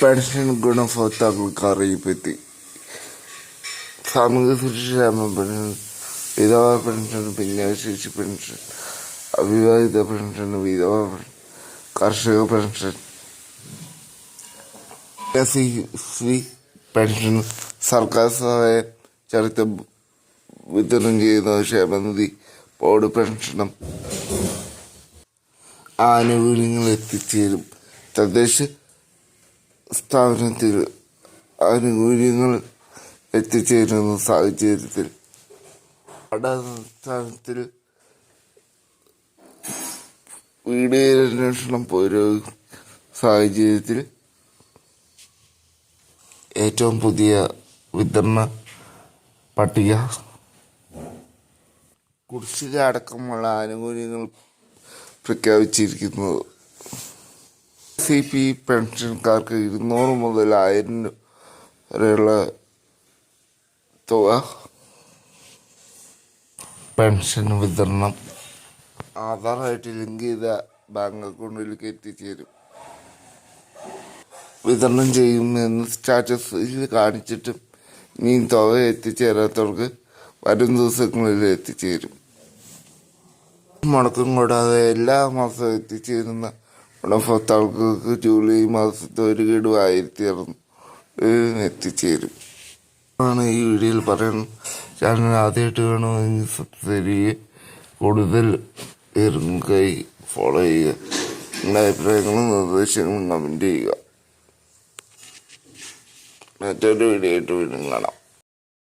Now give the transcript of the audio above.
Pension ഗുണഭോക്താക്കൾക്ക് അറിയിപ്പെത്തി സാമൂഹ്യ സുരക്ഷാമ പെൻഷൻ വിധവ പെൻഷൻ ഭിന്നശേഷി പെൻഷൻ അവിവാഹിത പെൻഷൻ വിധവ കർഷക പെൻഷൻ പെൻഷൻ സർക്കാർ സഹായം ചരിത്രം വിതരണം ചെയ്യുന്ന ക്ഷേമനിധി ബോർഡ് പെൻഷനും ആനുകൂല്യങ്ങൾ എത്തിച്ചേരും. തദ്ദേശ സ്ഥാപനത്തിൽ ആനുകൂല്യങ്ങൾ എത്തിച്ചേരുന്ന സാഹചര്യത്തിൽ അടിസ്ഥാനത്തിൽ വീടുകളന്വേഷണം പോരോ സാഹചര്യത്തിൽ ഏറ്റവും പുതിയ വിതരണ പട്ടിക. കുടിശ്ശിക അടക്കമുള്ള ആനുകൂല്യങ്ങൾ പ്രഖ്യാപിച്ചിരിക്കുന്നത് സി പി പെൻഷൻകാർക്ക് ഇരുന്നൂറ് മുതൽ ആയിരം വരെയുള്ള തുക പെൻഷൻ വിതരണം ആധാറായിട്ട് ലിങ്ക് ചെയ്ത ബാങ്ക് അക്കൗണ്ടിലേക്ക് എത്തിച്ചേരും. വിതരണം ചെയ്യുമെന്ന് സ്റ്റാറ്റസിൽ കാണിച്ചിട്ടും ഇനി തുക എത്തിച്ചേരാത്തവർക്ക് വരും ദിവസങ്ങളിൽ എത്തിച്ചേരും. മുടക്കം കൂടാതെ എല്ലാ മാസവും എത്തിച്ചേരുന്ന ഗുണഭോക്താക്കൾക്ക് ജൂലൈ മാസത്തെ ഒരു ഗഡു ആയിരത്തി അറുന്നൂറ് എത്തിച്ചേരും. ആണ് ഈ വീഡിയോയിൽ പറയുന്നത്. ചാനൽ ആദ്യമായിട്ട് വേണമെങ്കിൽ സബ്സ്ക്രൈബ് ചെയ്യുക കൂടുതൽ പേർക്കായി ഫോളോ ചെയ്യുക. നിങ്ങളുടെ അഭിപ്രായങ്ങളും നിർദ്ദേശങ്ങളും കമന്റ് ചെയ്യുക. മറ്റൊരു വീഡിയോ ആയിട്ട് വീണ്ടും കാണാം.